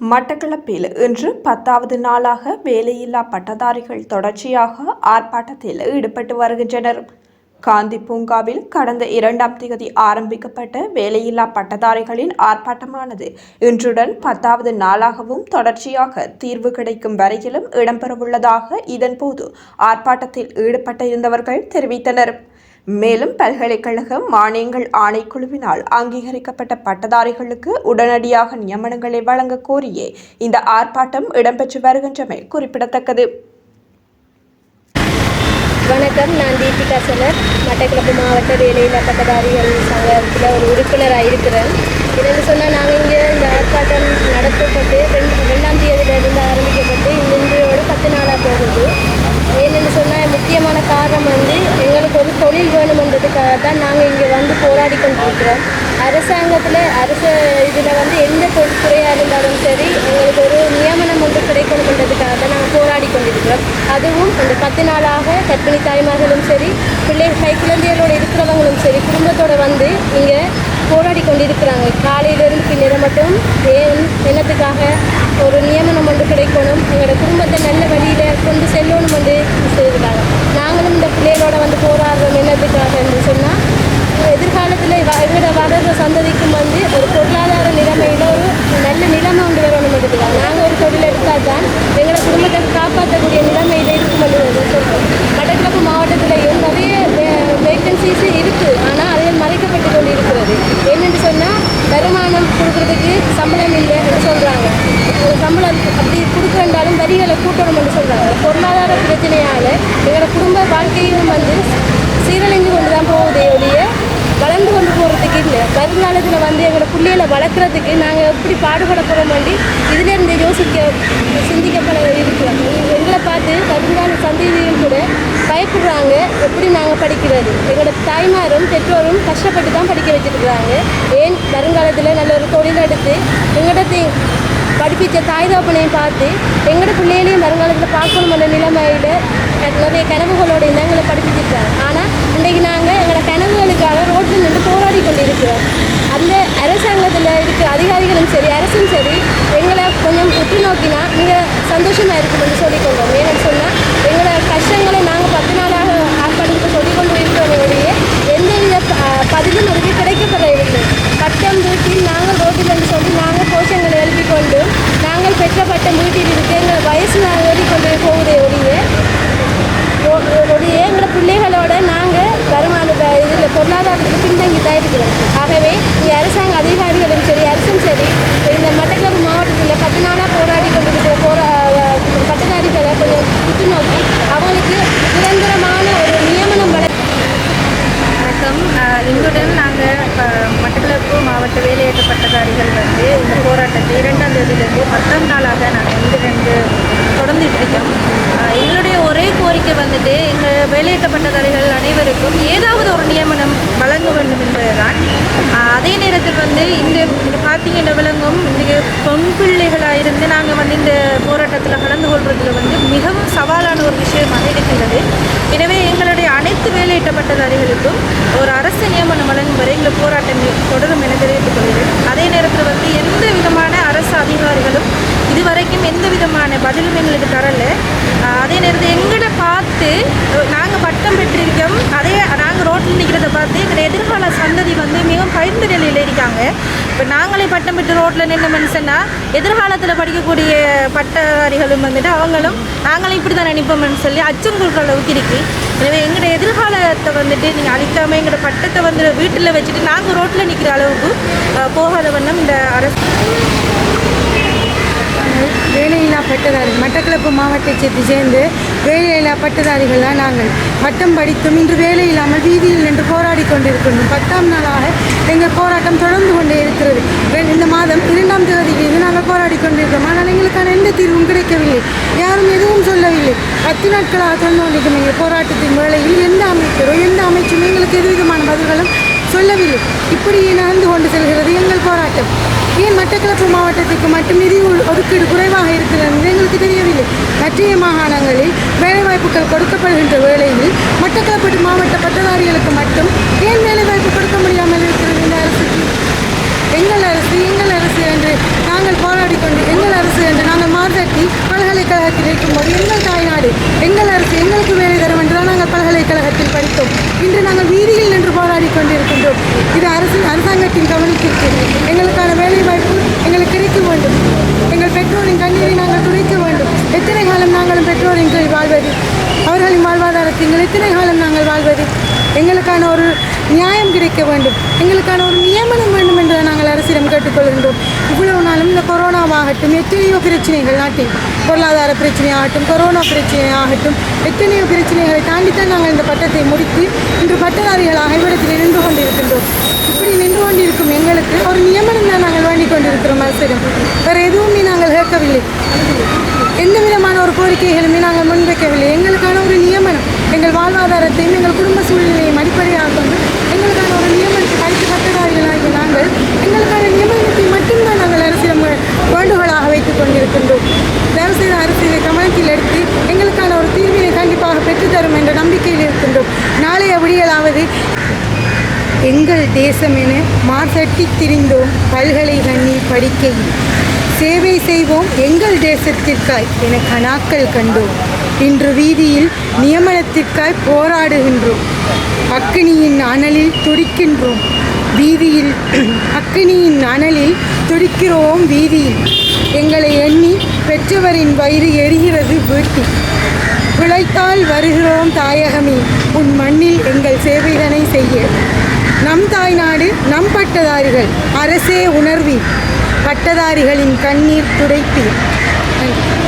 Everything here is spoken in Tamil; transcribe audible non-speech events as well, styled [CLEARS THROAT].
மட்டக்களப்பில் இன்று பத்தாவது நாளாக வேலையில்லா பட்டதாரிகள் தொடர்ச்சியாக ஆர்ப்பாட்டத்தில் ஈடுபட்டு வருகின்றனர். காந்தி பூங்காவில் கடந்த இரண்டாம் தேதி ஆரம்பிக்கப்பட்ட வேலையில்லா பட்டதாரிகளின் ஆர்ப்பாட்டமானது இன்றுடன் பத்தாவது நாளாகவும் தொடர்ச்சியாக தீர்வு கிடைக்கும் வரையிலும் இடம்பெறவுள்ளதாக இதன்போது ஆர்ப்பாட்டத்தில் ஈடுபட்டிருந்தவர்கள் தெரிவித்தனர். மேலும் பல்கலைக்கழக மானியங்கள் ஆணைக்குழுவினால் அங்கீகரிக்கப்பட்ட பட்டதாரிகளுக்கு உடனடியாக நியமனங்களை வழங்க கோரியே இந்த ஆர்ப்பாட்டம் இடம்பெற்று வருகின்றமை குறிப்பிடத்தக்கது. வணக்கம் நான் தீபிகா செலர் மட்டக்களப்பு மாவட்ட வேலையில்லா பட்டதாரிகள் சங்கத்தில் ஒரு உறுப்பினராக இருக்கிறேன் என்னென்னு சொன்னால் நாங்கள் இங்கே இந்த ஆர்ப்பாட்டம் நடத்தப்பட்டு ரெண்டு ரெண்டாம் தேதியிலிருந்து ஆரம்பிக்கப்பட்டு இன்றையோடு பத்து நாளாக போகுது. ஏன்னு சொன்னால் முக்கியமான காரணம் வந்து எங்களுக்கு ஒரு தொழில் அதுக்காக தான் நாங்கள் இங்கே வந்து போராடி கொண்டிருக்கிறோம். அரசாங்கத்தில் அரசு இதில் வந்து எந்த தொழில்துறையாக இருந்தாலும் சரி எங்களுக்கு ஒரு நியமனம் ஒன்று கிடைக்கணுன்றதுக்காக தான் நாங்கள் போராடி கொண்டிருக்கிறோம். அதுவும் இந்த பத்து நாளாக கர்ப்பிணி தாய்மார்களும் சரி பிள்ளை கை குழந்தைகளோடு இருக்கிறவங்களும் சரி குடும்பத்தோடு வந்து இங்கே போராடி கொண்டிருக்கிறாங்க. காலையிலிருந்து பின்னர் மட்டும் ஏன் என்னத்துக்காக ஒரு நியமனம் ஒன்று கிடைக்கணும் எங்களோட குடும்பத்தை நல்ல வழியில் கொண்டு செல்லணும் வந்து செய்திருக்காங்க நாங்களும் இந்த பிள்ளைகளோட வந்து போராடுறோம் என்னத்துக்காக என்று சொன்னால் எதிர்காலத்தில் எங்களோட வளர்கிற சந்ததிக்கும் வந்து ஒரு பொருளாதார நிலைமையில் ஒரு நல்ல நிலைமை உண்டு வரணும் எடுத்துக்காங்க நாங்கள் ஒரு தொழில் எடுத்தால் தான் எங்களை குடும்பத்தை காப்பாற்றக்கூடிய நிலைமையில் இருக்கும் என்று சொல்கிறோம் மட்டக்களப்பு மாவட்டத்தில் நிறைய வேக்கன்சிஸ் இருக்குது ஆனால் அது மறைக்கப்பட்டு கொண்டு இருக்கிறது என்னென்னு சொன்னால் வருமானம் கொடுக்குறதுக்கு சம்பளம் இல்லை என்று சொல்கிறாங்க சம்பளம் அப்படி கொடுக்க வரிகளை கூட்டணும் சொல்கிறாங்க பொருளாதார பிரச்சனையால் எங்களோட குடும்ப வாழ்க்கையும் வந்து சீரழிஞ்சு தான் போகுதே ஒழிய வளர்ந்து கொண்டு போகிறதுக்கு இல்லை. வருங்காலத்தில் வந்து எங்களோட பிள்ளைகளை வளர்க்குறதுக்கு நாங்கள் எப்படி பாடுபட போகிறோம் வேண்டி இதிலேருந்து யோசிக்க சிந்திக்கப்பட இருக்கிறோம். எங்களை பார்த்து வருங்கால சந்ததியும் கூட பயப்படுறாங்க எப்படி நாங்கள் படிக்கிறது. எங்களோட தாய்மாரும் பெற்றோரும் கஷ்டப்பட்டு தான் படிக்க வச்சுருக்குறாங்க. ஏன் வருங்காலத்தில் நல்ல ஒரு தொழில் எடுத்து எங்களோட படிப்பிச்ச தாய் தகப்பனையும் பார்த்து எங்களோட பிள்ளைகளையும் வருங்காலத்தில் பார்க்கணுமென்ற நிலைமையில் நிறைய கனவுகளோட இனங்களை படிப்பிச்சிருக்காங்க ஆனால் இன்றைக்கு நாங்கள் எங்களோட கனவுகளுக்காக ரோட்டில் நின்று போராடி அந்த அரசாங்கத்தில் இருக்க அதிகாரிகளும் சரி அரசும் சரி எங்களை கொஞ்சம் உற்று நோக்கினா மிக சந்தோஷமாக இருக்கும்னு சொல்லிக்கொள்வோம் ஏன்னு சொன்னால் எங்களோட கஷ்டங்களை நாங்கள் பத்து நாளாக ஆர்ப்பாட்டத்தை சொல்லிக்கொண்டு இருக்கிறவங்களுடைய எந்தவித ப- பதிலும் அதுக்கு கிடைக்கப்படவில்லை பட்டம் வீட்டில் நாங்கள் ரோட்டில் என்று சொல்லி நாங்கள் கோஷங்களை எழுப்பிக் கொண்டு நாங்கள் பெற்ற பட்டம் வீட்டில் இருக்கு எங்கள் வயசு நாங்கள் ஓடிக்கொண்டு போவதே ஒழிய ஒ- ஒழிய எங்களோட பிள்ளைகளோட நாங்கள் வருமான இதில் பொருளாதாரத்துக்கு பின்தங்கி தான் இருக்கிறோம் ஆகவே இங்கே அரசாங்க அதிகாரிகளும் சரி அரசும் சரி இந்த மட்டக்களப்பு மாவட்டத்தில் பத்து நாளாக போராடி கொண்டிருக்கிற போரா பட்டதாரிகளை கொஞ்சம் உற்று நோக்கி அவங்களுக்கு நிரந்தரமான ஒரு நியமனம் வழங்க வணக்கம் அஹ் இன்றுடன் நாங்கள் மட்டக்களப்பு மாவட்ட வேலையேற்ற பட்டதாரிகள் வந்து இந்த போராட்டத்தை இரண்டாம் தேதியிலிருந்து பத்தாம் நாளாக நாங்கள் வந்து ரெண்டு தொடர்ந்துட்டு இருக்கோம். எங்களுடைய ஒரே கோரிக்கை வந்துட்டு எங்கள் வேலையிட்ட பட்டதாரிகள் அனைவருக்கும் ஏதாவது ஒரு நியமனம் வழங்க வேண்டும் என்பதுதான். அதே நேரத்தில் வந்து இந்த இங்கே பார்த்தீங்கன்னா விளங்கும் இன்றைக்கு பெண் பிள்ளைகளாக இருந்து நாங்கள் வந்து இந்த போராட்டத்தில் கலந்து கொள்வதில் வந்து மிகவும் சவாலான ஒரு விஷயமாக இருக்கின்றது. எனவே எங்களுடைய அனைத்து வேலையிட்ட பட்டதாரிகளுக்கும் ஒரு அரசு நியமனம் வழங்கும் வரை இந்த போராட்டம் தொடரும் என தெரிவித்துக் கொள்கிறேன் அதே நேரத்தில் வந்து எந்த விதமான அரசு அதிகாரிகளும் இதுவரைக்கும் எந்த விதமான பதிலும் எங்களுக்கு தரல. அதே நேரத்தில் எங்களை பார்த்து நாங்கள் பட்டம் பெற்றிருக்கோம். அதே நாங்கள் ரோட்டில் நிற்கிறத பார்த்து எங்கள் எதிர்கால சந்ததி வந்து மிகவும் பயந்த நிலையில் இருக்காங்க. இப்போ நாங்களே பட்டம் பெற்று ரோட்டில் நின்று மனுஷன்னா எதிர்காலத்தில் படிக்கக்கூடிய பட்டதாரிகளும் வந்துட்டு அவங்களும் நாங்களும் இப்படி தான் நினைப்போம்னு சொல்லி அச்சம் கொடுக்குற அளவுக்கு இருக்கு எனவே எங்களோட எதிர்காலத்தை வந்துட்டு நீங்கள் அழிக்காமல் எங்களோட பட்டத்தை வந்து வீட்டில் வச்சுட்டு நாங்கள் ரோட்டில் நிற்கிற அளவுக்கு போகாத வண்ணம் இந்த அரசு வேலையில்லா பட்டதாரி மட்டக்களப்பு மாவட்டத்தை சேர்ந்து வேலையில்லா பட்டதாரிகள் தான் நாங்கள். பட்டம் படித்தும் இன்று வேலை இல்லாமல் வீதியில் நின்று போராடி கொண்டிருக்கின்றோம் பத்தாம் நாளாக எங்கள் போராட்டம் தொடர்ந்து கொண்டே இருக்கிறது. இந்த மாதம் இரண்டாம் தேதியிலிருந்து நாங்கள் போராடி கொண்டிருக்கிறோம். ஆனால் எங்களுக்கான எந்த தீர்வும் கிடைக்கவில்லை. யாரும் எதுவும் சொல்லவில்லை. பத்து நாட்களாக தொடர்ந்து கொண்டிருக்கும் எங்கள் போராட்டத்தின் வேலையில் எந்த அமைச்சரோ எந்த அமைச்சும் எங்களுக்கு எதுவிதமான பதில்களும் சொல்லவில்லை. இப்படி நடந்து கொண்டு செல்கிறது எங்கள் போராட்டம். ஏன் மட்டக்களப்பு மாவட்டத்துக்கு மட்டும் நிதி ஒதுக்கீடு குறைவாக இருக்கிறது என்று எங்களுக்கு தெரியவில்லை. மற்ற மாகாணங்களில் வேலைவாய்ப்புகள் கொடுக்கப்படுகின்ற வேளையில் மட்டக்களப்பு மாவட்ட பட்டதாரிகளுக்கு மட்டும் ஏன் வேலைவாய்ப்பு கொடுக்க முடியாமல் இருக்கிறது இந்த அரசுக்கு? எங்கள் அரசு எங்கள் அரசு என்று நாங்கள் போராடி கொண்டு எங்கள் இருக்கும்போது எங்கள் தாய்நாடு எங்கள் அரசு எங்களுக்கு வேலை தரும் என்றுதான் நாங்கள் பல்கலைக்கழகத்தில் படித்தோம். இன்று நாங்கள் வீதியில் நின்று போராடி கொண்டிருக்கின்றோம். இது அரசு அரசாங்கத்தின் கவனத்திற்கு எங்களுக்கான வேலை வாய்ப்பு எங்களுக்கு கிடைக்க வேண்டும் எங்கள் பெற்றோரின் கண்ணீரை நாங்கள் துடைக்க வேண்டும் எத்தனை காலம் நாங்களும் பெற்றோரின் கீழ் வாழ்வது அவர்களின் எங்கள் எத்தனை காலம் நாங்கள் வாழ்வது எங்களுக்கான ஒரு நியாயம் கிடைக்க வேண்டும். எங்களுக்கான ஒரு நியமனம் வேண்டும் என்று நாங்கள் அரசிடம் கேட்டுக்கொள்கின்றோம். இவ்வளவு நாளும் இந்த கொரோனாவாகட்டும் எத்தனையோ பிரச்சனைகள் நாட்டில் பொருளாதார பிரச்சனை ஆகட்டும் கொரோனா பிரச்சனை ஆகட்டும் எத்தனையோ பிரச்சனைகளை தாண்டித்தான் நாங்கள் இந்த பட்டத்தை முடித்து இன்று பட்டதாரிகளாக இவ்விடத்தில் நின்று கொண்டிருக்கின்றோம். இப்படி நின்று கொண்டிருக்கும் எங்களுக்கு ஒரு நியமனம் தான் நாங்கள் வேண்டிக் கொண்டிருக்கிறோம் அரசிடம். வேறு எதுவுமே நாங்கள் கேட்கவில்லை. எந்த விதமான ஒரு கோரிக்கைகளுமே நாங்கள் முன்வைக்கவில்லை. எங்கள் வாழ்வாதாரத்தையும் எங்கள் குடும்ப சூழ்நிலையை அடிப்படையாக கொண்டு எங்களுக்கான ஒரு நியமனத்தை படித்து பட்டதாரிகளாகிய நாங்கள் எங்களுக்கான நியமனத்தை மட்டும்தான் நாங்கள் அரசியல் வேண்டுகோளாக வைத்துக் கொண்டிருக்கின்றோம். தயவு செய்த அரசியலை கவனத்தில் எடுத்து எங்களுக்கான ஒரு தீர்வினை கண்டிப்பாக பெற்றுத்தரும் என்ற நம்பிக்கையில் இருக்கின்றோம். நாளைய விடியலாவது எங்கள் தேசம் என மாசட்டி திரிந்தோம் பல்கலை கண்ணி படிக்கையில். சேவை செய்வோம் எங்கள் தேசத்திற்காய் என கணாக்கள் கண்டோம். இன்று வீதியில் நியமனத்திற்காய் போராடுகின்றோம். அக்கினியின் அனலில் துடிக்கின்றோம். வீதியில் [CLEARS THROAT] அக்கினியின் அனலில் துடிக்கிறோம் வீதியில். எங்களை எண்ணி பெற்றவரின் வயிறு எரிகிறது வீட்டி பிழைத்தால் வருகிறோம் தாயகமே உன் மண்ணில் எங்கள் சேவைதனை செய்ய. நம் தாய்நாடு நம் பட்டதாரிகள் அரசே உணர்வி பட்டதாரிகளின் கண்ணீர் துடைப்பீர்.